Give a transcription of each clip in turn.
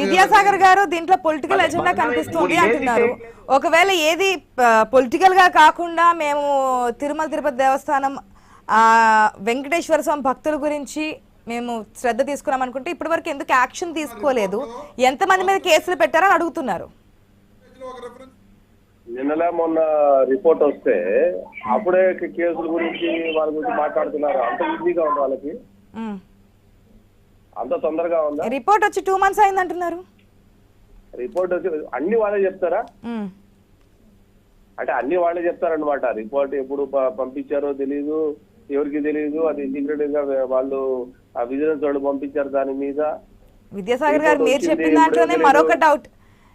విద్యాసాగర్ గారు దీంట్లో political agenda కనిపిస్తుంది అంటున్నారు. ఒకవేళ ఏది పొలిటికల్గా కాకుండా మేము తిరుమల తిరుపతి దేవస్థానం ఆ వెంకటేశ్వర స్వామి భక్తుల గురించి మేము శ్రద్ధ తీసుకున్నాం అనుకుంటే ఇప్పటి వరకు ఎందుకు యాక్షన్ తీసుకోలేదు? ఎంతమంది మీద కేసులు పెట్టారని అడుగుతున్నారు. నిన్నలే మొన్న రిపోర్ట్ వస్తే అప్పుడే కేసుల గురించి వాళ్ళ గురించి మాట్లాడుతున్నారు. అంత ఈజీగా ఉంది వాళ్ళకి. అంత తొందరగా ఉందా? రిపోర్ట్ వచ్చి టూ మంత్స్ అయింది అంటున్నారు రిపోర్ట్ వచ్చి అన్ని వాళ్ళే చెప్తారా. అంటే అన్ని వాళ్ళే చెప్తారనమాట రిపోర్ట్ ఎప్పుడు పంపించారో తెలియదు ఎవరికి తెలియదు అది సీక్రెట్గా వాళ్ళు ఆ విజిలెన్స్ వాళ్ళు పంపించారు దాని మీద. విద్యాసాగర్ గారు మీరు చెప్పిన దాంట్లోనే మరొక డౌట్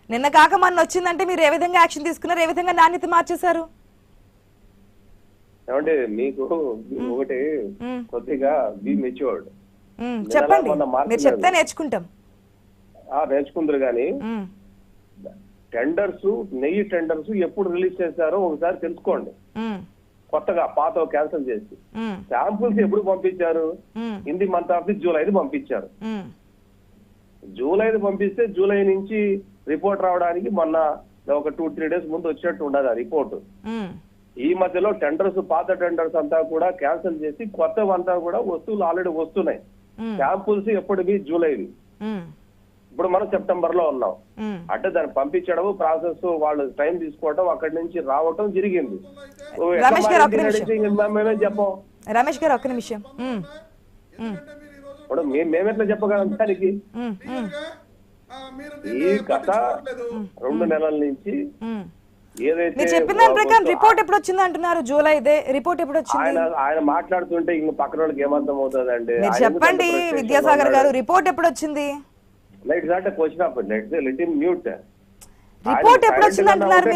నిన్న కాక మొన్న వచ్చిందంటే మీరు ఏ విధంగా యాక్షన్ తీసుకున్నారు? ఏ విధంగా నాణ్యత మార్చేశారు? ఏమంటే మీకు ఒకటి. కొద్దిగా బి మెచ్యూర్డ్. చెప్పండి. మీరు చెప్తే నేర్చుకుంటాం. ఆ నేర్చుకుందరు కానీ టెండర్స్ నెయ్యి టెండర్స్ ఎప్పుడు రిలీజ్ చేశారో ఒకసారి తెలుసుకోండి. కొత్తగా పాత క్యాన్సిల్ చేసి. శాంపుల్స్ ఎప్పుడు పంపించారు? ఉమ్, in the month of the జూలైది పంపించారు. జూలైది పంపిస్తే జూలై నుంచి రిపోర్ట్ రావడానికి మొన్న ఒక టూ త్రీ డేస్ ముందు వచ్చినట్టు ఉండదు ఆ రిపోర్ట్. ఈ మధ్యలో టెండర్స్ పాత టెండర్స్ అంతా కూడా క్యాన్సిల్ చేసి కొత్తవంతా కూడా వస్తువులు ఆల్రెడీ వస్తున్నాయి. శాంపుల్స్ ఎప్పటివి జూలైవి ఉమ్, ఇప్పుడు మనం సెప్టెంబర్లో ఉన్నాం. అంటే దాన్ని పంపించడం ప్రాసెస్ వాళ్ళు టైం తీసుకోవడం అక్కడి నుంచి రావటం జరిగింది. మేమేం చెప్పం. రమేష్ గారు ఒక్క నిమిషం. ఇప్పుడు మేము మేమెట్లా చెప్పగలం దానికి? ఈ కథ. రెండు నెలల నుంచి. ఏదైతే మీరు చెప్పిన దాని ప్రకారం రిపోర్ట్ ఎప్పుడు వచ్చింది అంటున్నారు? జూలై ఇదే రిపోర్ట్ ఎప్పుడు వచ్చింది ఆయన ఆయన మాట్లాడుతుంటే ఇంక పక్కన వాళ్ళకి ఏమర్థం అవుతుంది అండి మీరు చెప్పండి విద్యాసాగర్ గారు రిపోర్ట్ ఎప్పుడు వచ్చింది లైట్ అంటే question of let let in mute report ఎప్పుడు వచ్చింది అంటున్నారు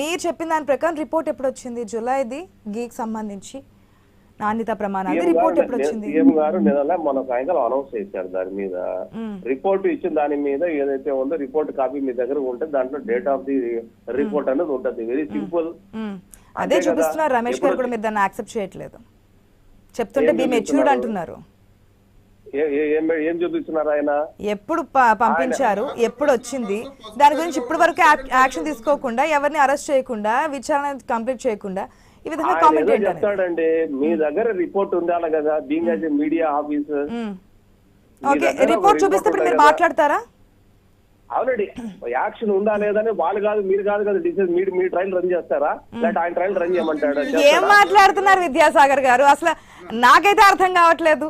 మీరు చెప్పిన దాని ప్రకారం రిపోర్ట్ ఎప్పుడు వచ్చింది జూలైది గీక్ సంబంధించి. నాణ్యత ప్రమాణాలు. రిపోర్ట్ ఎప్పుడు వచ్చింది సీఎం గారు నిన్న మొన్న సాయంకాలం అనౌన్స్ చేశారు దాని మీద. రిపోర్ట్ ఇచ్చిన దాని మీద ఏదైతే ఉందో రిపోర్ట్ కాపీ మీ దగ్గర ఉంటే దాంట్లో డేట్ ఆఫ్ ది రిపోర్ట్ అనేది ఉంటుంది. Very simple. అదే. చూపిస్తున్నారు రమేష్ గారు కూడా మీరు దాన్ని యాక్సెప్ట్ చేయట్లేదు. చెప్తుంటే బీ మెచ్యూర్డ్? అంటున్నారు. ఏం చూపిస్తున్నారు ఆయన? ఎప్పుడు పంపించారు ఎప్పుడు వచ్చింది దాని గురించి ఇప్పటి వరకు యాక్- యాక్షన్ తీసుకోకుండా ఎవరిని అరెస్ట్ చేయకుండా విచారణ కంప్లీట్ చేయకుండా ఈ విధంగా కామెంట్ చెప్తాడండి మీ దగ్గర రిపోర్ట్ ఉండాలి కదా being as media officer. Okay report చూపిస్తే ఇప్పుడు మీరు మాట్లాడతారా? ఆల్రెడీ యాక్షన్ ఉందా లేదని వాళ్ళు కాదు మీరు కాదు కదా డిసిజన్ మీరు మీ ట్రైల్ రన్ చేస్తారా? లేకపోతే ఆయన ట్రైల్ రన్ చేయమంటాడా? ఏం? మాట్లాడుతున్నారు విద్యాసాగర్ గారు? అసలు నాకైతే అర్థం కావట్లేదు.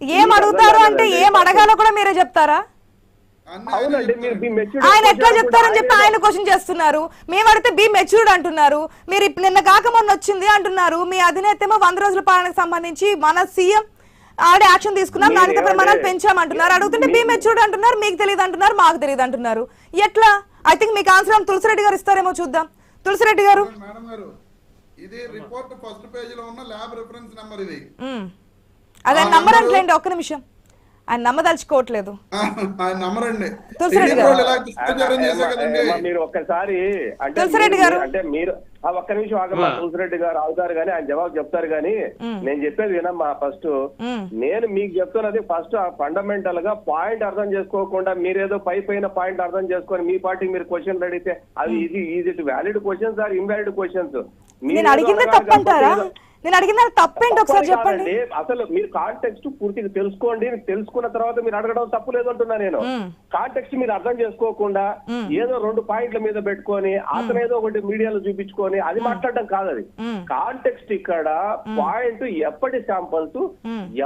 ఏం అడుగుతారు అంటే ఏం అడగాలో కూడా మీరే చెప్తారా? ఆయన ఎట్లా చెప్తారని చెప్పి ఆయన క్వశ్చన్ చేస్తున్నారు. మేము అడిగితే బీ మెచ్యూర్డ్ అంటున్నారు. మీరు నిన్న కాక మొన్న వచ్చింది అంటున్నారు. మీ అధినేత ఏమో వంద రోజుల పాలనకు సంబంధించి మన సీఎం ఆడే యాక్షన్ తీసుకున్నాం నాణ్యత ప్రమాణాలు పెంచామంటున్నారు. అడుగుతుంటే బీ మెచ్యూర్డ్ అంటున్నారు. మీకు తెలియదు అంటున్నారు. మాకు తెలియదు అంటున్నారు. ఎట్లా? ఐ థింక్ మీకు ఆన్సర్ తులసిరెడ్డి గారు ఇస్తారేమో చూద్దాం. తులసిరెడ్డి గారు. మేడం గారు ఇది రిపోర్ట్ ఫస్ట్ పేజ్లో ఉన్న ల్యాబ్ రిఫరెన్స్ నెంబర్ ఇది. అదే నంబర్ అంటలేండి ఒక్క నిమిషం. ఆయన నమ్మదలుచుకోవట్లేదు. మీరు ఒక్కసారి అంటే తులసిరెడ్డి మీరు- గారు. అంటే మీరు ఆ ఒక్క నిమిషం ఆగమ్మా తులసిరెడ్డి గారు ఆగుతారు కానీ ఆయన జవాబు చెప్తారు కానీ నేను చెప్పేది వినమ్మా ఫస్ట్. నేను మీకు చెప్తున్నది ఫస్ట్ ఫండమెంటల్గా పాయింట్ అర్థం చేసుకోకుండా మీరేదో పై పైన పాయింట్ అర్థం చేసుకొని మీ పార్టీకి మీరు క్వశ్చన్ అడిగితే అవి ఇది ఇది valid questions or invalid questions నేను అడిగిందే తప్పంటారా? నేను అడిగింది తప్పేంటి ఒకసారి చెప్పండి? అసలు మీరు కాంటెక్స్ట్ పూర్తిగా తెలుసుకోండి. తెలుసుకున్న తర్వాత మీరు అడగడం తప్పు లేదు అంటున్నా నేను. కాంటెక్స్ట్ మీరు అర్థం చేసుకోకుండా ఏదో రెండు పాయింట్ల మీద పెట్టుకొని అతను ఏదో ఒకటి మీడియాలో చూపించుకొని అది మాట్లాడడం కాదు అది. కాంటెక్స్ట్ ఇక్కడ పాయింట్ ఎప్పటి శాంపల్స్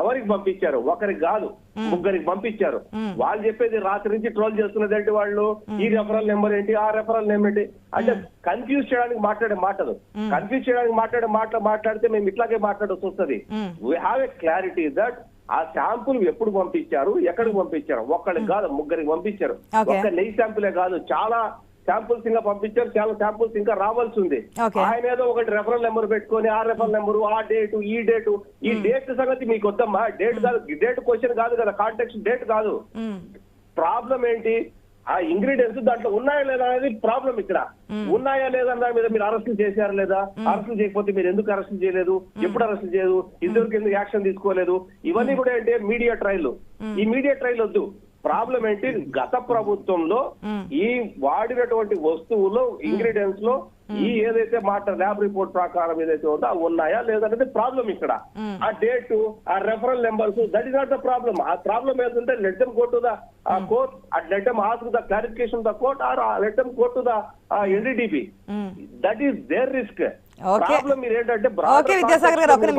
ఎవరికి పంపించారు? ఒకరికి కాదు. ముగ్గురికి పంపించారు. వాళ్ళు చెప్పేది రాత్రి నుంచి ట్రోల్ చేస్తున్నది ఏంటి వాళ్ళు? ఈ రెఫరల్ నెంబర్ ఏంటి? ఆ రెఫరల్ నెంబర్ ఏంటి? అంటే కన్ఫ్యూజ్ చేయడానికి మాట్లాడే మాటలు. కన్ఫ్యూజ్ చేయడానికి మాట్లాడే మాటలు మాట్లాడితే మేము ఇట్లాగే మాట్లాడాల్సి వస్తుంది. We have a clarity that ఆ శాంపుల్ ఎప్పుడు పంపించారు? ఎక్కడికి పంపించారు? ఒక్కడికి కాదు ముగ్గురికి పంపించారు. ఒక్క నెయ్యి శాంపులే కాదు చాలా శాంపుల్స్ ఇంకా పంపించారు చాలా శాంపుల్స్ ఇంకా రావాల్సి ఉంది. ఆయన ఏదో ఒకటి రెఫరల్ నెంబర్ పెట్టుకొని ఆ రెఫరల్ నెంబర్ ఆ డేట్ ఈ డేట్ ఈ డేట్ సంగతి మీకు వద్దమ్మా. డేట్ కాదు డేట్ క్వశ్చన్ కాదు కదా కాంటాక్ట్ డేట్ కాదు. ప్రాబ్లం ఏంటి? ఆ ఇంగ్రీడియంట్స్ దాంట్లో ఉన్నాయా లేదా అనేది ప్రాబ్లం ఇక్కడ. ఉన్నాయా లేదా దాని మీద మీరు అరెస్ట్ చేశారా లేదా? అరెస్ట్ చేయకపోతే మీరు ఎందుకు అరెస్ట్ చేయలేదు? ఎప్పుడు అరెస్ట్ చేయలేదు? ఇంతవరకు ఎందుకు యాక్షన్ తీసుకోలేదు? ఇవన్నీ కూడా ఏంటి? మీడియా ట్రయల్ ఈ మీడియా ట్రయల్ వద్దు. ప్రాబ్లం ఏంటి? గత ప్రభుత్వంలో ఈ వాడినటువంటి వస్తువులు ఇంగ్రీడియంట్స్లో ఈ ఏదైతే మాట ల్యాబ్ రిపోర్ట్ ప్రకారం ఏదైతే ఉందో అవి ఉన్నాయా లేదనేది ప్రాబ్లం ఇక్కడ. ఆ డేట్ ఆ referral numbers that is not the problem ఆ ప్రాబ్లం ఏంటంటే let them go to the court let them ask the clarification the court or let them go to the NDDB that is there risk problem మీరు ఏంటంటే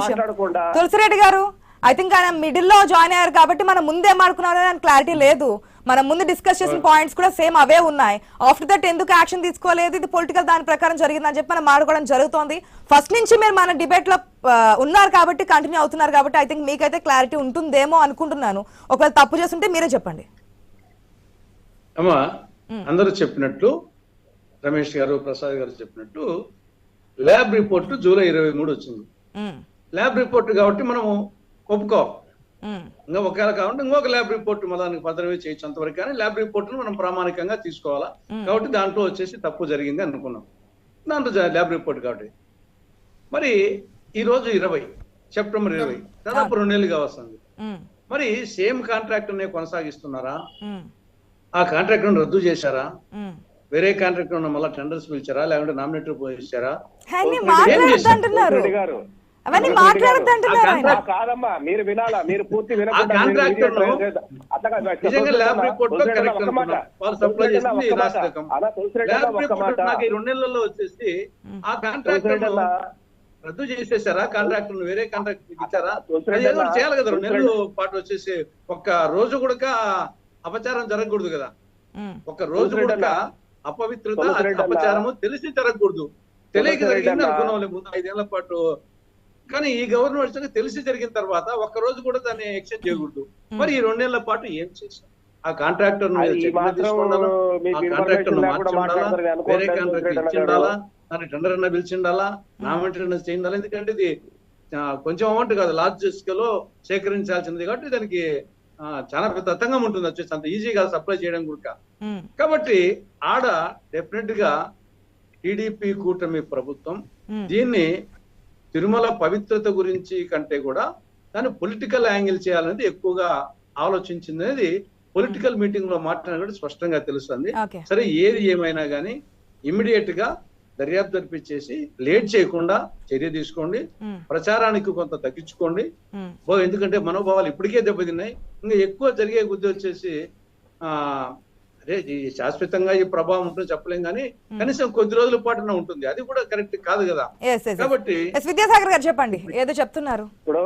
మాట్లాడకుండా తులసిరెడ్డి గారు I think ఆయన మిడిల్లో join అయ్యారు కాబట్టి మనం ముందే మాట్లాడుకున్నాం క్లారిటీ లేదు. మనం ముందు డిస్కస్ చేసిన పాయింట్స్ కూడా సేమ్ అవే ఉన్నాయి. ఆఫ్టర్ దట్ ఎందుకు యాక్షన్ తీసుకోలేదు? ఇది పొలిటికల్ దాని ప్రకారం జరిగిందని చెప్పి మనం మాట్లాడుకోవడం జరుగుతోంది. ఫస్ట్ నుంచి మీరు మన డిబేట్లో ఉన్నారు కాబట్టి కంటిన్యూ అవుతున్నారు కాబట్టి ఐ థింక్ మీకైతే క్లారిటీ ఉంటుందేమో అనుకుంటున్నాను. ఒకవేళ తప్పు చేస్తుంటే మీరే చెప్పండి. అమ్మా అందరూ చెప్పినట్లు రమేష్ గారు ప్రసాద్ గారు చెప్పినట్టు ల్యాబ్ రిపోర్ట్ జూలై ఇరవై మూడు వచ్చింది. ల్యాబ్ రిపోర్ట్ కాబట్టి మనము ఒప్పుకోవాలి ఉమ్, ఇంకా ఒకవేళ కావాలంటే ఇంకొక ల్యాబ్ రిపోర్ట్ దానికి భద్రమే చేయొచ్చు అంతవరకు కానీ ల్యాబ్ రిపోర్ట్ను మనం ప్రామాణికంగా తీసుకోవాలా? కాబట్టి దాంట్లో వచ్చేసి తప్పు జరిగింది అనుకున్నాం. దాంట్లో జ- ల్యాబ్ రిపోర్ట్ కాబట్టి. మరి ఈ రోజు ఇరవై సెప్టెంబర్ ఇరవై దాదాపు రెండు నెలలుగా వస్తుంది ఉమ్, మరి సేమ్ కాంట్రాక్ట్ నే కొనసాగిస్తున్నారా? ఆ కాంట్రాక్ట్ రద్దు చేశారా. వేరే కాంట్రాక్ట్ ఉన్న మళ్ళీ టెండర్స్ పిలిచారా? లేకుంటే నామినేటర్ ఇచ్చారా అవన్నీ మాట్లాడద్దు అంటున్నారు ఆయన. ఆ కాదమ్మా మీరు వినాలా? మీరు పూర్తి వినకుండా ఆ మీరు కాంట్రాక్టర్ మీడియా ను ప్రయోజనం- అట్లా కాదు, అట్లా నిజంగా ల్యాబ్ తులసిరెడ్డి రిపోర్ట్లో అన్న, కరెక్ట్ ఒక్క మాట. అనుకున్నాం. వాళ్ళు సప్లై తులసిరెడ్డి అన్న, చేసింది ఒక్క మాట. రాష్ట్రకం అన్న, తులసిరెడ్డి అన్న, ల్యాబ్ ఒక్క రిపోర్ట్ మాట. నాకు ఈ రెండు నెలల్లో వచ్చేసి ఆ కాంట్రాక్టర్ రద్దు చేసేసారా? కాంట్రాక్టర్ వేరే కాంట్రాక్ట్ ఇచ్చారా? ఏదో చేయాలి కదా. రెండు నెలలు పాటు వచ్చేసి ఒక్క రోజు కూడా అపచారం జరగకూడదు కదా. ఒక రోజు కూడా అపవిత్రత అపచారము తెలిసి జరగకూడదు. తెలియక జరిగింది అనుకున్నాం ముందు ఐదేళ్ళ పాటు కానీ ఈ గవర్నమెంట్ వచ్చాక తెలిసి జరిగిన తర్వాత ఒక్క రోజు కూడా దాన్ని ఎక్స్చేంజ్ చేయకూడదు. మరి ఈ రెండేళ్ళ పాటు ఏం చేశాం ఆ కాంట్రాక్టర్ మాట్లాడతారని వేరే కాంట్రాక్టర్ తులసిరెడ్డి ఇచ్చి అన్న ఉండాలా దాన్ని టెండర్ అన్న పిలిచి ఉండాలా నామినేటర్ అన్న చేయి ఉండాలా ఎందుకంటే ఇది కొంచెం అమౌంట్ కాదు. లార్జ్ స్కేల్ సేకరించాల్సింది కాబట్టి దానికి చాలా పెద్ద దత్తంగా ఉంటుంది వచ్చేసి. అంత ఈజీ కాదు సప్లై చేయడం కూడా కాబట్టి ఆడ డెఫినెట్గా టీడీపీ కూటమి ప్రభుత్వం. దీన్ని తిరుమల పవిత్రత గురించి కంటే కూడా దాన్ని పొలిటికల్ యాంగిల్ చేయాలనేది ఎక్కువగా ఆలోచించింది అనేది పొలిటికల్ మీటింగ్లో మాట్లాడినట్టు స్పష్టంగా తెలుస్తుంది. సరే ఏది ఏమైనా కానీ ఇమ్మీడియట్గా దర్యాప్తు జరిపించేసి లేట్ చేయకుండా చర్య తీసుకోండి. ఉమ్, ప్రచారానికి కొంత తగ్గించుకోండి. ఓ ఎందుకంటే మనోభావాలు ఇప్పటికే దెబ్బతిన్నాయి. ఇంకా ఎక్కువ జరిగే బుద్ధి వచ్చేసి ఆ అరే ఈ శాశ్వతంగా ఈ ప్రభావం ఉంటుందో చెప్పలేం కానీ కనీసం కొద్ది రోజుల పాటున ఉంటుంది. అది కూడా కరెక్ట్ కాదు కదా. కాబట్టి ఎస్ విద్యాసాగర్ గారు చెప్పండి. ఏదో చెప్తున్నారు. ఇప్పుడు.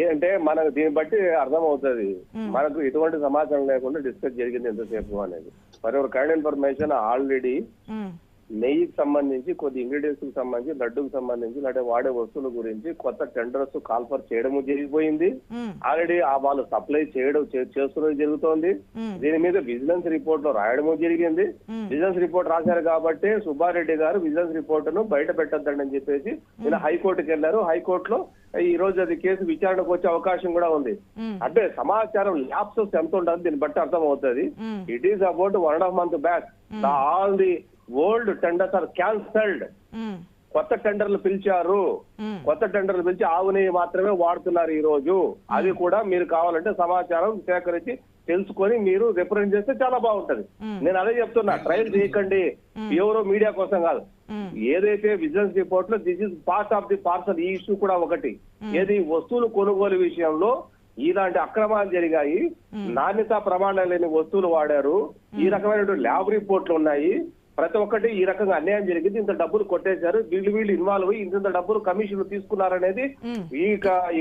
ఏంటంటే మనకు దీన్ని బట్టి అర్థం అవుతుంది మనకు ఎటువంటి సమాచారం లేకుండా డిస్కస్ జరిగింది ఎంతసేపు అనేది. మరి ఒక కైండ్ ఇన్ఫర్మేషన్ ఆల్రెడీ నెయ్యికి సంబంధించి కొద్ది ఇంగ్రీడియంట్స్కి సంబంధించి లడ్డుకు సంబంధించి లేదా వాడే వస్తువుల గురించి కొత్త టెండర్స్ కాల్ఫర్ చేయడము జరిగిపోయింది. ఆల్రెడీ ఆ వాళ్ళు సప్లై చేయడం చేస్తున్నది జరుగుతోంది. దీని మీద విజిలెన్స్ రిపోర్ట్లో రాయడము జరిగింది. విజిలెన్స్ రిపోర్ట్ రాశారు కాబట్టి సుబ్బారెడ్డి గారు విజిలెన్స్ రిపోర్ట్ను బయట పెట్టద్దండి అని చెప్పేసి నిన్న హైకోర్టుకి వెళ్ళారు హైకోర్టులో ఈ రోజు అది కేసు విచారణకు వచ్చే అవకాశం కూడా ఉంది. అంటే సమాచారం ల్యాప్సెస్ ఎంత ఉంటుంది దీన్ని బట్టి అర్థం అవుతుంది it is about one and half month back all the old tenders are cancelled. కొత్త టెండర్లు పిలిచారు. కొత్త టెండర్లు పిలిచి ఆవు నెయ్యి మాత్రమే వాడుతున్నారు ఈ రోజు అది కూడా మీరు కావాలంటే సమాచారం సేకరించి తెలుసుకొని మీరు రిప్రజెంట్ చేస్తే చాలా బాగుంటది. నేను అదే చెప్తున్నా ట్రయల్ చేయకండి ఎవరో మీడియా కోసం కాదు. ఏదైతే విజిలెన్స్ రిపోర్ట్లో this is part of the parcel ఈ ఇష్యూ కూడా ఒకటి. ఏది వస్తువులు కొనుగోలు విషయంలో ఇలాంటి అక్రమాలు జరిగాయి. నాణ్యత ప్రమాణాలు లేని వస్తువులు వాడారు. ఈ రకమైనటువంటి ల్యాబ్ రిపోర్ట్లు ఉన్నాయి. ప్రతి ఒక్కటి ఈ రకంగా అన్యాయం జరిగింది. ఇంత డబ్బులు కొట్టేశారు. వీళ్ళు వీళ్ళు ఇన్వాల్వ్ అయ్యి ఇంత డబ్బులు కమిషన్లు తీసుకున్నారనేది ఈ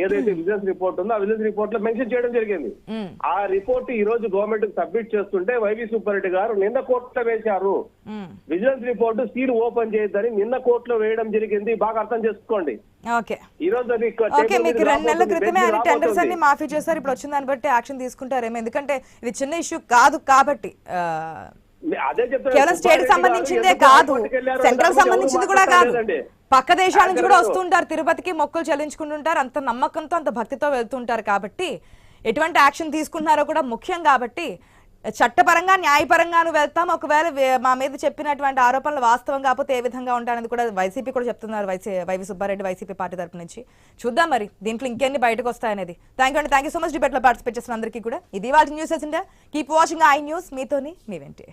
ఏదైతే విజిలెన్స్ రిపోర్ట్ ఉందో ఆ విజిలెన్స్ రిపోర్ట్లో మెన్షన్ చేయడం జరిగింది. ఆ రిపోర్ట్ ఈ రోజు గవర్నమెంట్కి సబ్మిట్ చేస్తుంటే వైవి సుబ్బారెడ్డి గారు నిన్న కోర్టులో వేశారు. విజిలెన్స్ రిపోర్ట్ సీల్ ఓపెన్ చేయొద్దని నిన్న కోర్టులో వేయడం జరిగింది. బాగా అర్థం చేసుకోండి. ఓకే. మీకు రెండు నెలల క్రితమే టెండర్స్. అన్ని మాఫీ చేశారు. ఇప్పుడు వచ్చిన దాన్ని బట్టి యాక్షన్ తీసుకుంటారేమో. ఎందుకంటే ఇది చిన్న ఇష్యూ కాదు కాబట్టి కేవలం స్టేట్ సంబంధించిందే కాదు? సెంట్రల్ సంబంధించింది కూడా కాదు. పక్క దేశాల నుంచి కూడా వస్తుంటారు తిరుపతికి మొక్కులు చెల్లించుకుంటుంటారు. అంత నమ్మకంతో అంత భక్తితో వెళ్తుంటారు కాబట్టి ఎటువంటి యాక్షన్ తీసుకుంటున్నారో కూడా ముఖ్యం కాబట్టి చట్టపరంగా న్యాయపరంగాను వెళ్తాం. ఒకవేళ మా మీద చెప్పినటువంటి ఆరోపణలు వాస్తవం కాకపోతే ఏ విధంగా ఉంటాయనేది కూడా వైసీపీ కూడా చెప్తున్నారు. YC YV Subbareddy YCP party తరపు నుంచి. చూద్దాం మరి. దీంట్లో ఇంకెన్ని బయటకు వస్తాయనేది. థ్యాంక్ యూ అండి. థ్యాంక్ యూ సో మచ్ డిబేట్లో పార్టిసిపేట్ చేసిన అందరికీ కూడా. ఇది వాళ్ళ news agenda keep watching I News మీతోని మీ వెంటే.